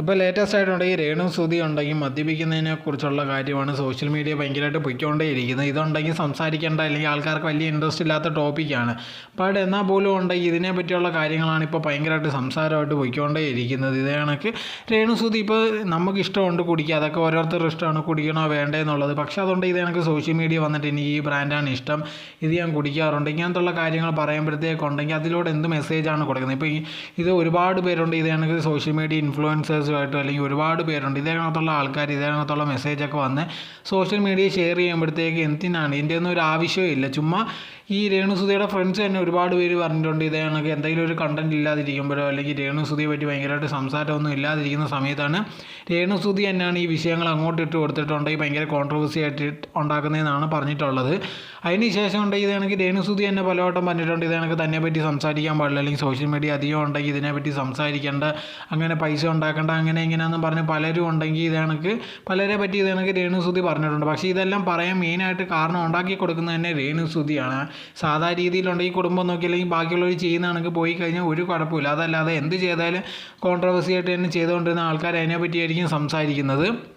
ഇപ്പോൾ ലേറ്റസ്റ്റ് ആയിട്ടുണ്ടെങ്കിൽ രേണു സുതി ഉണ്ടെങ്കിൽ മദ്യപിക്കുന്നതിനെ കുറിച്ചുള്ള കാര്യമാണ് സോഷ്യൽ മീഡിയ ഭയങ്കരമായിട്ട് പൊയ്ക്കൊണ്ടേയിരിക്കുന്നത്. ഇതുണ്ടെങ്കിൽ സംസാരിക്കേണ്ട അല്ലെങ്കിൽ ആൾക്കാർക്ക് വലിയ ഇൻട്രസ്റ്റ് ഇല്ലാത്ത ടോപ്പിക്കാണ് ബട്ട് എന്നാൽ പോലും ഉണ്ടെങ്കിൽ ഇതിനെ പറ്റിയുള്ള കാര്യങ്ങളാണ് ഇപ്പോൾ ഭയങ്കരമായിട്ട് സംസാരമായിട്ട് പൊയ്ക്കൊണ്ടേയിരിക്കുന്നത്. ഇതേ കണക്ക് രേണു സുതി ഇപ്പോൾ നമുക്ക് ഇഷ്ടമുണ്ട് കുടിക്കുക അതൊക്കെ ഓരോരുത്തരുടെ ഇഷ്ടമാണ്. കുടിക്കണോ വേണ്ടേ എന്നുള്ളത് പക്ഷേ അതുകൊണ്ട് ഇത് എനിക്ക് സോഷ്യൽ മീഡിയ വന്നിട്ട് എനിക്ക് ഈ ബ്രാൻഡാണ് ഇഷ്ടം. ഇത് ഞാൻ കുടിക്കാറുണ്ട്. ഇങ്ങനത്തുള്ള കാര്യങ്ങൾ പറയുമ്പോഴത്തേക്കുണ്ടെങ്കിൽ അതിലൂടെ എന്ത് മെസ്സേജാണ് കൊടുക്കുന്നത്? ഇപ്പോൾ ഇത് ഒരുപാട് പേരുണ്ട്. ഇത് കണക്ക് സോഷ്യൽ മീഡിയ ഇൻഫ്ലുവൻസേഴ്സുമായിട്ടും അല്ലെങ്കിൽ ഒരുപാട് പേരുണ്ട്. ഇതേ കണക്കുള്ള ആൾക്കാർ ഇതേ കണക്കുള്ള മെസ്സേജൊക്കെ വന്ന് സോഷ്യൽ മീഡിയ ഷെയർ ചെയ്യുമ്പോഴത്തേക്ക് എന്തിനാണ്? ഇതിന്റെ ഒന്നും ഒരു ആവശ്യമില്ല ചുമ്മാ ഈ രേണുസുതിയുടെ ഫ്രണ്ട്സ് തന്നെ ഒരുപാട് പേര് പറഞ്ഞിട്ടുണ്ട്. ഇതേ കണക്ക് എന്തെങ്കിലും ഒരു കണ്ടന്റ് ഇല്ലാതിരിക്കുമ്പോഴോ അല്ലെങ്കിൽ രേണുസുതിയെ പറ്റി ഭയങ്കരമായിട്ട് സംസാരമൊന്നും ഇല്ലാതിരിക്കുന്ന സമയത്താണ് രേണുസുതി തന്നെയാണ് ഈ വിഷയങ്ങൾ അങ്ങോട്ട് ഇട്ട് കൊടുത്തിട്ടുണ്ടെങ്കിൽ ഭയങ്കര കോൺട്രവേഴ്സി ആയിട്ട് ഉണ്ടാക്കുന്നതെന്നാണ് പറഞ്ഞിട്ടുള്ളത്. അതിന് ശേഷം ഉണ്ടെങ്കിൽ ഇത് കണക്ക് രേണുസുതി തന്നെ പലവട്ടം പറഞ്ഞിട്ടുണ്ട്. ഇത് കണക്ക് തന്നെ പറ്റി സംസാരിക്കാൻ പാടില്ല. അല്ലെങ്കിൽ സോഷ്യൽ മീഡിയ അധികം ഉണ്ടെങ്കിൽ ഇതിനെപ്പറ്റി സംസാരിക്കേണ്ട അങ്ങനെ പൈസ ഉണ്ടാക്കേണ്ട അങ്ങനെ ഇങ്ങനെയെന്ന് പറഞ്ഞ് പലരും ഉണ്ടെങ്കിൽ ഇത് കണക്ക് പലരെ പറ്റി ഇത് കണക്ക് രേണുസുതി പറഞ്ഞിട്ടുണ്ട്. പക്ഷേ ഇതെല്ലാം പറയാൻ മെയിനായിട്ട് കാരണം ഉണ്ടാക്കി കൊടുക്കുന്നത് തന്നെ രേണുസുതിയാണ്. സാധാ രീതിയിലുണ്ടെങ്കിൽ കുടുംബം നോക്കി അല്ലെങ്കിൽ ബാക്കിയുള്ളവർ ചെയ്യുന്നതാണെങ്കിൽ പോയി കഴിഞ്ഞാൽ ഒരു കുഴപ്പമില്ല അതല്ലാതെ എന്ത് ചെയ്താലും കോൺട്രവേഴ്സി ആയിട്ട് തന്നെ ചെയ്തുകൊണ്ടിരുന്ന ആൾക്കാർ അതിനെപ്പറ്റിയായിരിക്കും സംസാരിക്കുന്നത്.